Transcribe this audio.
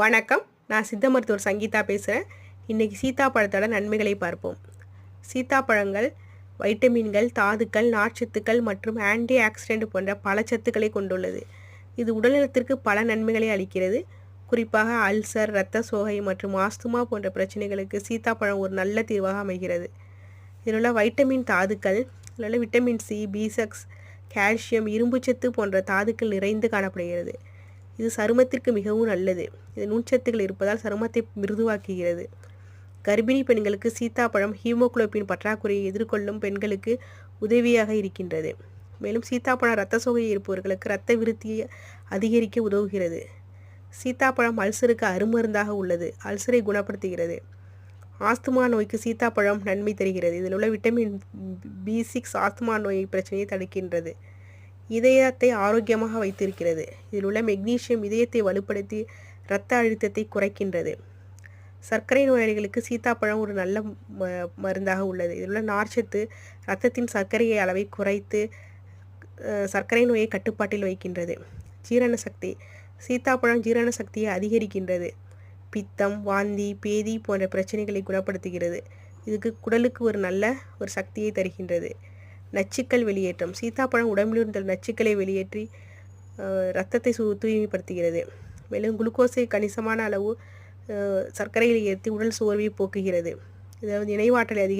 வணக்கம். நான் சித்த மருத்துவர் சங்கீதா பேசுகிறேன் இன்றைக்கி சீத்தாப்பழத்தோட நன்மைகளை பார்ப்போம். சீத்தாப்பழங்கள் வைட்டமின்கள் தாதுக்கள் நார்ச்சத்துக்கள் மற்றும் ஆன்டி ஆக்சிடென்ட் போன்ற பல சத்துக்களை கொண்டுள்ளது. இது உடல்நலத்திற்கு பல நன்மைகளை அளிக்கிறது. குறிப்பாக அல்சர் இரத்த சோகை மற்றும் ஆஸ்துமா போன்ற பிரச்சனைகளுக்கு சீத்தாப்பழம் ஒரு நல்ல தீர்வாக அமைகிறது. இதில் உள்ள வைட்டமின் தாதுக்கள் இதில் உள்ள விட்டமின் சி பி6 கால்சியம் இரும்புச்சத்து போன்ற தாதுக்கள் நிறைந்து காணப்படுகிறது. இது சருமத்திற்கு மிகவும் நல்லது. இது நுண்சத்துக்கள் இருப்பதால் சருமத்தை மிருதுவாக்குகிறது. கர்ப்பிணி பெண்களுக்கு சீத்தாப்பழம் ஹீமோகுளோபின் பற்றாக்குறையை எதிர்கொள்ளும் பெண்களுக்கு உதவியாக இருக்கின்றது. மேலும் சீத்தாப்பழம் இரத்த சோகை இருப்பவர்களுக்கு இரத்த விருத்தியை அதிகரிக்க உதவுகிறது. சீத்தாப்பழம் அல்சருக்கு அருமருந்தாக உள்ளது. அல்சரை குணப்படுத்துகிறது. ஆஸ்துமா நோய்க்கு சீத்தாப்பழம் நன்மை தருகிறது. இதில் உள்ள விட்டமின் பி சிக்ஸ் ஆஸ்துமா நோய் பிரச்சனையை தடுக்கின்றது. இதயத்தை ஆரோக்கியமாக வைத்திருக்கிறது. இதில் உள்ள மெக்னீசியம் இதயத்தை வலுப்படுத்தி இரத்த அழுத்தத்தை குறைக்கின்றது. சர்க்கரை நோயாளிகளுக்கு சீத்தாப்பழம் ஒரு நல்ல ம மருந்தாக உள்ளது. இதில் உள்ள நார்ச்சத்து இரத்தத்தின் சர்க்கரையை அளவை குறைத்து சர்க்கரை நோயை கட்டுப்பாட்டில் வைக்கின்றது. ஜீரண சக்தி சீத்தாப்பழம் ஜீரண சக்தியை அதிகரிக்கின்றது. பித்தம் வாந்தி பேதி போன்ற பிரச்சனைகளை குணப்படுத்துகிறது. இதுக்கு குடலுக்கு ஒரு நல்ல ஒரு சக்தியை தருகின்றது. நச்சுக்கள் வெளியேற்றம். சீத்தாப்பழம் உடம்பில் இருந்த நச்சுக்களை வெளியேற்றி ரத்தத்தை சு தூய்மைப்படுத்துகிறது. மேலும் குளுக்கோஸை கணிசமான அளவு சர்க்கரையில் ஏற்றி உடல் சோர்வை போக்குகிறது. இதாவது நினைவாற்றலை அதிக